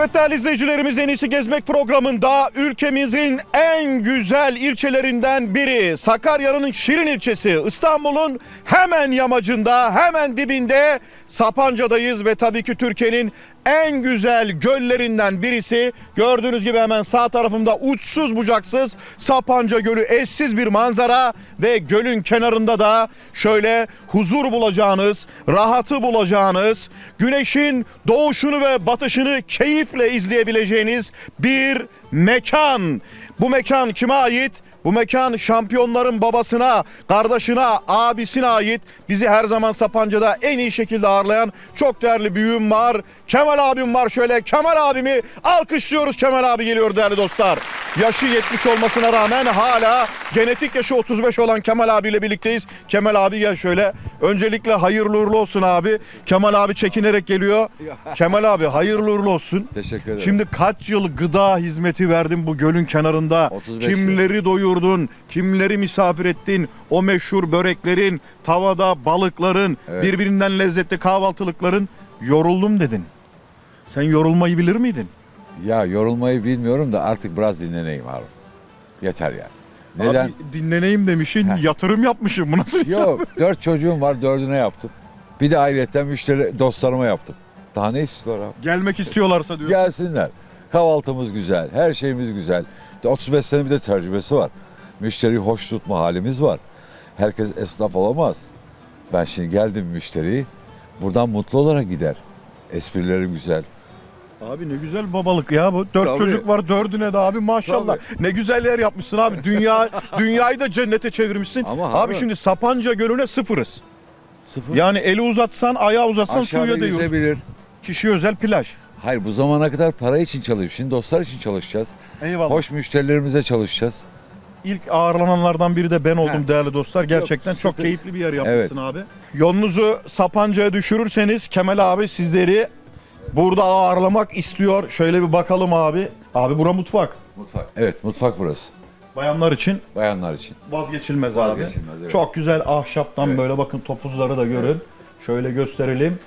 Evet değerli izleyicilerimiz En iyisi Gezmek programında ülkemizin en güzel ilçelerinden biri Sakarya'nın Şirin ilçesi İstanbul'un hemen yamacında hemen dibinde Sapanca'dayız ve tabii ki Türkiye'nin en güzel göllerinden birisi gördüğünüz gibi hemen sağ tarafımda uçsuz bucaksız Sapanca Gölü eşsiz bir manzara ve gölün kenarında da şöyle huzur bulacağınız, rahatı bulacağınız, güneşin doğuşunu ve batışını keyifle izleyebileceğiniz bir mekan. Bu mekan kime ait? Bu mekan şampiyonların babasına, kardeşine, abisine ait. Bizi her zaman Sapanca'da en iyi şekilde ağırlayan çok değerli büyüğüm var. Kemal abim var şöyle. Kemal abimi alkışlıyoruz. Kemal abi geliyor değerli dostlar. Yaşı 70 olmasına rağmen hala genetik yaşı 35 olan Kemal abiyle birlikteyiz. Kemal abi gel şöyle. Öncelikle hayırlı uğurlu olsun abi. Kemal abi çekinerek geliyor. Kemal abi hayırlı uğurlu olsun. Teşekkür ederim. Şimdi kaç yıl gıda hizmeti verdin bu gölün kenarında? 35 yıl. Kimleri doyurdun? Kimleri misafir ettin? O meşhur böreklerin, tavada balıkların, Evet. birbirinden lezzetli kahvaltılıkların yoruldum dedin. Sen yorulmayı bilir miydin? Ya yorulmayı bilmiyorum da artık biraz dinleneyim abi. Yeter yani. Neden? Abi, dinleneyim demişsin, Heh. yatırım yapmışım. Bu nasıl? Yok dört çocuğum var dördüne yaptım. Bir de ayrıca müşteri dostlarıma yaptım. Daha ne istiyorlar abi? Gelmek istiyorlarsa diyor. Gelsinler. Kahvaltımız güzel, her şeyimiz güzel. 35 sene bir de tecrübesi var. Müşteriyi hoş tutma halimiz var. Herkes esnaf olamaz. Ben şimdi geldim müşteriyi. Buradan mutlu olarak gider. Esprilerim güzel. Abi ne güzel babalık ya bu. Dört Tabii. çocuk var dördüne de abi maşallah. Ne güzel yer yapmışsın abi. Dünya dünyayı da cennete çevirmişsin. Ama abi, abi- şimdi Sapanca Gölü'ne sıfırız. Sıfır. Yani eli uzatsan, ayağı uzatsan Aşağıda suya değiyorsun. yüzebilir. Kişi özel plaj. Hayır bu zamana kadar para için çalışıyoruz. Şimdi dostlar için çalışacağız. Eyvallah. Hoş müşterilerimize çalışacağız. İlk ağırlananlardan biri de ben oldum Heh. değerli dostlar. Gerçekten çok sıkıntı- keyifli bir yer yapmışsın abi. Yolunuzu Sapanca'ya düşürürseniz Kemal abi sizleri burada ağırlamak istiyor. Şöyle bir bakalım abi. Abi bura mutfak. Mutfak. Evet mutfak burası. Bayanlar için Bayanlar için. vazgeçilmez, abi. Vazgeçilmez, evet. Çok güzel ahşaptan Evet. böyle bakın topuzları da görün. Şöyle gösterelim.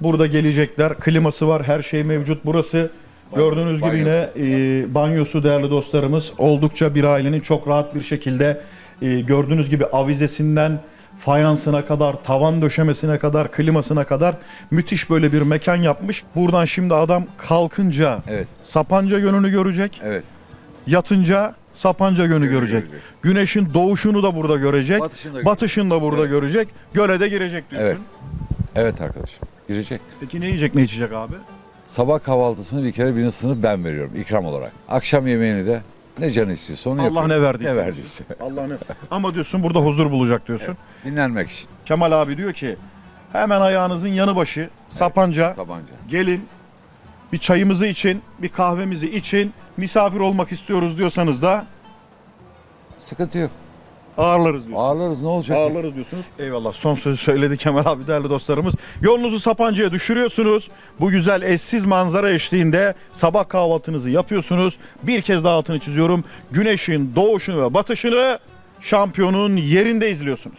Burada gelecekler. Kliması var, her şey mevcut. Burası gördüğünüz gibi yine e, banyosu değerli dostlarımız. Oldukça bir ailenin çok rahat bir şekilde e, gördüğünüz gibi avizesinden fayansına kadar, tavan döşemesine kadar, klimasına kadar müthiş böyle bir mekan yapmış. Buradan şimdi adam kalkınca Evet. Sapanca yönünü görecek. Evet. Yatınca Sapanca Gölü görecek. görecek. Güneşin doğuşunu da burada görecek. Batışını da Batışını da burada görecek. Göle de girecek diyorsun. Evet. Evet arkadaşım. Girecek. Peki ne yiyecek ne içecek abi? Sabah kahvaltısını bir kere birinci sınıf ben veriyorum ikram olarak. Akşam yemeğini de ne canı istiyorsa onu Allah yapıyorum. ne verdiyse. Ne verdiyse. Allah ne? Ama diyorsun burada huzur bulacak diyorsun. Dinlenmek için. Kemal abi diyor ki hemen ayağınızın yanı başı Sapanca Sabancı. gelin bir çayımızı için, bir kahvemizi için misafir olmak istiyoruz diyorsanız da Sıkıntı yok. Ağırlarız diyorsunuz. Ağırlarız ne olacak? Ağırlarız diyorsunuz. Eyvallah. Son sözü söyledi Kemal abi değerli dostlarımız. Yolunuzu Sapanca'ya düşürüyorsunuz. Bu güzel eşsiz manzara eşliğinde sabah kahvaltınızı yapıyorsunuz. Bir kez daha altını çiziyorum. Güneşin doğuşunu ve batışını şampiyonun yerinde izliyorsunuz.